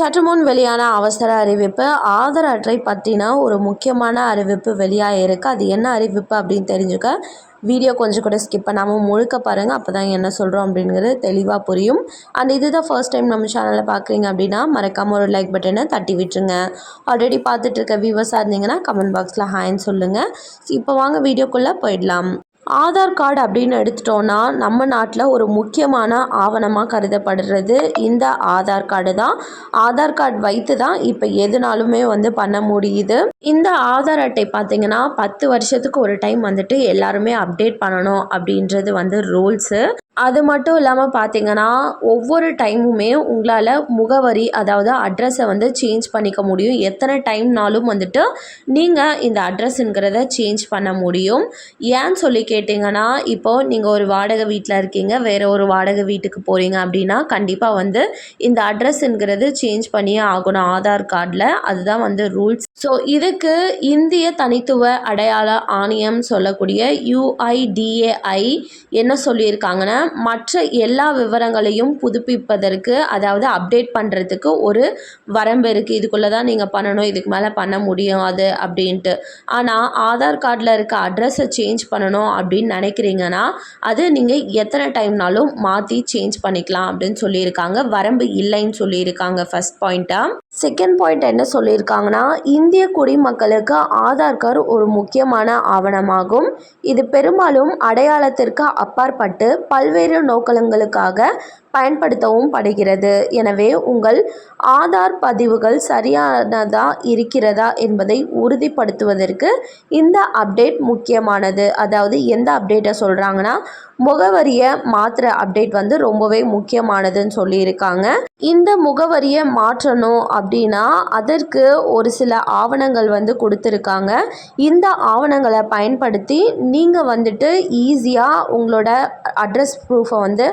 சற்று முன் வெளியான அவசர அறிவிப்பு ஆதார் அட்டை பற்றின ஒரு முக்கியமான அறிவிப்பு வெளியாகிருக்கு அது என்ன அறிவிப்பு அப்படின்னு தெரிஞ்சுக்க வீடியோ கொஞ்சம் கூட ஸ்கிப் பண்ணாமல் முழுக்க பாருங்கள் அப்போ தான் என்ன சொல்கிறோம் அப்படிங்கிறது தெளிவாக புரியும். அண்ட் இதுதான் ஃபர்ஸ்ட் டைம் நம்ம சேனலில் பார்க்குறீங்க அப்படின்னா மறக்காமல் ஒரு லைக் பட்டனை தட்டி விட்டுருங்க. ஆல்ரெடி பார்த்துட்டு இருக்க வியூவர்ஸாக இருந்தீங்கன்னா கமெண்ட் பாக்ஸில் ஹாய்ன்னு சொல்லுங்கள் இப்போ வாங்க வீடியோக்குள்ளே போயிடலாம். ஆதார் கார்டு அப்படின்னு எடுத்துட்டோன்னா நம்ம நாட்டில் ஒரு முக்கியமான ஆவணமாக கருதப்படுறது இந்த ஆதார் கார்டு தான். ஆதார் கார்டு வைத்து தான் இப்போ எதுனாலுமே வந்து பண்ண முடியுது. இந்த ஆதார் அட்டை பார்த்திங்கன்னா பத்து வருஷத்துக்கு ஒரு டைம் வந்துட்டு எல்லாருமே அப்டேட் பண்ணணும் அப்படின்றது வந்து ரூல்ஸு. அது மட்டும் இல்லாமல் பார்த்தீங்கன்னா ஒவ்வொரு டைமுமே உங்களால் முகவரி அதாவது அட்ரஸை வந்து சேஞ்ச் பண்ணிக்க முடியும். எத்தனை டைம்னாலும் வந்துட்டு நீங்கள் இந்த அட்ரஸ்ங்கிறத சேஞ்ச் பண்ண முடியும். ஏன்னு சொல்லி கேட்டிங்கன்னா இப்போது நீங்கள் ஒரு வாடகை வீட்டில் இருக்கீங்க வேறு ஒரு வாடகை வீட்டுக்கு போகிறீங்க அப்படின்னா கண்டிப்பாக வந்து இந்த அட்ரஸ்ங்கிறது சேஞ்ச் பண்ணியே ஆகணும் ஆதார் கார்டில். அதுதான் வந்து ரூல்ஸ் ஸோ இதுக்கு இந்திய தனித்துவ அடையாள ஆணையம் சொல்லக்கூடிய யுஐடிஏஐ என்ன சொல்லியிருக்காங்கன்னா மற்ற எல்லா விவரங்களையும் புதுப்பிப்பதற்கு அதாவது அப்டேட் பண்ணுறதுக்கு ஒரு வரம்பு இருக்குது இதுக்குள்ளே தான் நீங்கள் பண்ணணும். இதுக்கு மேலே பண்ண முடியாது அப்படின்ட்டு. ஆனால் ஆதார் கார்டில் இருக்க அட்ரஸை சேஞ்ச் பண்ணணும் அப்படின்னு நினைக்கிறீங்கன்னா அது நீங்கள் எத்தனை டைம்னாலும் மாற்றி சேஞ்ச் பண்ணிக்கலாம் அப்படின்னு சொல்லியிருக்காங்க. வரம்பு இல்லைன்னு சொல்லியிருக்காங்க ஃபஸ்ட் பாயிண்ட்டாக செகண்ட் பாயிண்ட் என்ன சொல்லியிருக்காங்கன்னா இந்திய குடிமக்களுக்கு ஆதார் கார்டு ஒரு முக்கியமான ஆவணமாகும். இது பெரும்பாலும் அடையாளத்திற்கு அப்பாற்பட்டு பல் பல்வேறு நோக்கங்களுக்காக பயன்படுத்தவும் படுகிறது. எனவே உங்கள் ஆதார் பதிவுகள் சரியானதா இருக்கிறதா என்பதை உறுதிப்படுத்துவதற்கு இந்த அப்டேட் முக்கியமானது. அதாவது எந்த அப்டேட்டை சொல்கிறாங்கன்னா முகவரியை மாற்றுற அப்டேட் வந்து ரொம்பவே முக்கியமானதுன்னு சொல்லியிருக்காங்க. இந்த முகவரியை மாற்றணும் அப்படின்னா அதற்கு ஒரு சில ஆவணங்கள் வந்து கொடுத்துருக்காங்க. இந்த ஆவணங்களை பயன்படுத்தி நீங்கள் வந்துட்டு ஈஸியாக உங்களோட அட்ரஸ் ப்ரூஃபை வந்து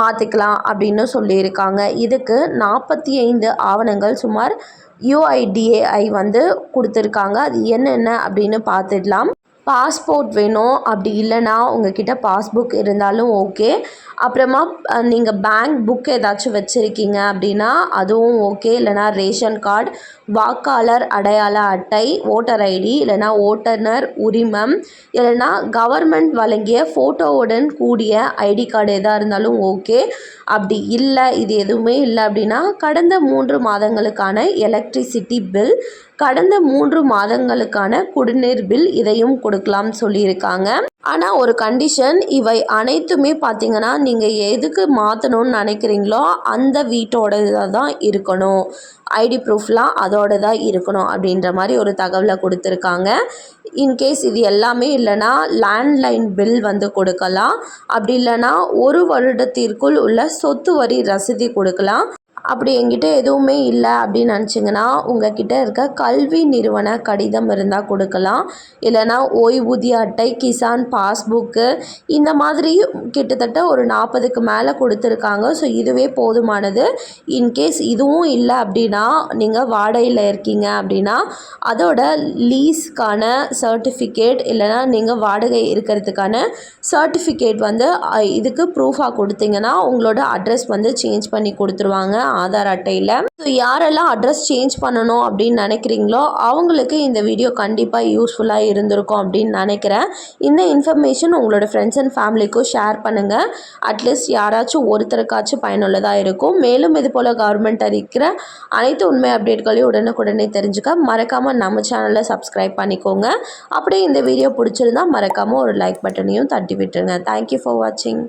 மாற்றிக்கலாம் அப்படின்னு சொல்லியிருக்காங்க. இதுக்கு நாற்பத்தி ஐந்து ஆவணங்கள் சுமார் யூஐடிஏஐ வந்து கொடுத்துருக்காங்க. அது என்னென்ன அப்படின்னு பார்த்துடலாம். பாஸ்போர்ட் வேணும். அப்படி இல்லைன்னா உங்ககிட்ட பாஸ்புக் இருந்தாலும் ஓகே. அப்புறமா நீங்கள் பேங்க் புக் ஏதாச்சும் வச்சுருக்கீங்க அப்படின்னா அதுவும் ஓகே. இல்லைனா ரேஷன் கார்டு வாக்காளர் அடையாள அட்டை ஓட்டர் ஐடி இல்லைனா ஓட்டுநர் உரிமம் இல்லைனா கவர்மெண்ட் வழங்கிய ஃபோட்டோவுடன் கூடிய ஐடி கார்டு எதாக இருந்தாலும் ஓகே. அப்படி இல்லை இது எதுவுமே இல்லை அப்படின்னா கடந்த மூன்று மாதங்களுக்கான எலக்ட்ரிசிட்டி பில் கடந்த மூன்று மாதங்களுக்கான குடிநீர் பில் இதையும் கொடுக்கலாம் சொல்லியிருக்காங்க. ஆனால் ஒரு கண்டிஷன் இவை அனைத்துமே பார்த்திங்கன்னா நீங்கள் எதுக்கு மாற்றணும்னு நினைக்கிறீங்களோ அந்த வீட்டோட தான் இருக்கணும். ஐடி ப்ரூஃப்லாம் அதோட தான் இருக்கணும் அப்படின்ற மாதிரி ஒரு தகவலை கொடுத்துருக்காங்க. இன்கேஸ் இது எல்லாமே இல்லைன்னா லேண்ட்லைன் பில் வந்து கொடுக்கலாம். அப்படி இல்லைன்னா ஒரு வருடத்திற்குள் உள்ள சொத்து வரி ரசீதி கொடுக்கலாம். அப்படி என்கிட்ட எதுவுமே இல்லை அப்படின்னு நினச்சிங்கன்னா உங்ககிட்ட இருக்க கல்வி நிறுவன கடிதம் இருந்தால் கொடுக்கலாம். இல்லைனா ஓய்வூதிய அட்டை கிசான் பாஸ்புக்கு இந்த மாதிரி கிட்டத்தட்ட ஒரு நாற்பதுக்கு மேலே கொடுத்துருக்காங்க. ஸோ இதுவே போதுமானது. இன்கேஸ் இதுவும் இல்லை அப்படின்னா நீங்கள் வாடகையில் இருக்கீங்க அப்படின்னா அதோட லீஸ்க்கான சர்டிஃபிகேட் இல்லைனா நீங்கள் வாடகை இருக்கிறதுக்கான சர்டிஃபிகேட் வந்து இதுக்கு ப்ரூஃபாக கொடுத்தீங்கன்னா உங்களோட அட்ரஸ் வந்து சேஞ்ச் பண்ணி கொடுத்துருவாங்க. ஆதார் அட்டையில். ஸோ யாரெல்லாம் அட்ரஸ் சேஞ்ச் பண்ணணும் அப்படின்னு நினைக்கிறீங்களோ அவங்களுக்கு இந்த வீடியோ கண்டிப்பாக யூஸ்ஃபுல்லாக இருந்திருக்கும் அப்படின்னு நினைக்கிறேன். இந்த இன்ஃபர்மேஷன் உங்களோட ஃப்ரெண்ட்ஸ் அண்ட் ஃபேமிலிக்கும் ஷேர் பண்ணுங்கள் அட்லீஸ்ட் யாராச்சும் ஒருத்தருக்காச்சும் பயனுள்ளதாக இருக்கும். மேலும் இது போல் கவர்மெண்ட் அறிக்கிற அனைத்து உண்மை அப்டேட்களையும் உடனுக்குடனே தெரிஞ்சுக்க மறக்காமல் நம்ம சேனலை சப்ஸ்கிரைப் பண்ணிக்கோங்க. அப்படியே இந்த வீடியோ பிடிச்சிருந்தா மறக்காமல் ஒரு லைக் பட்டனையும் தட்டி விட்டுருங்க. தேங்க்யூ ஃபார் வாட்சிங்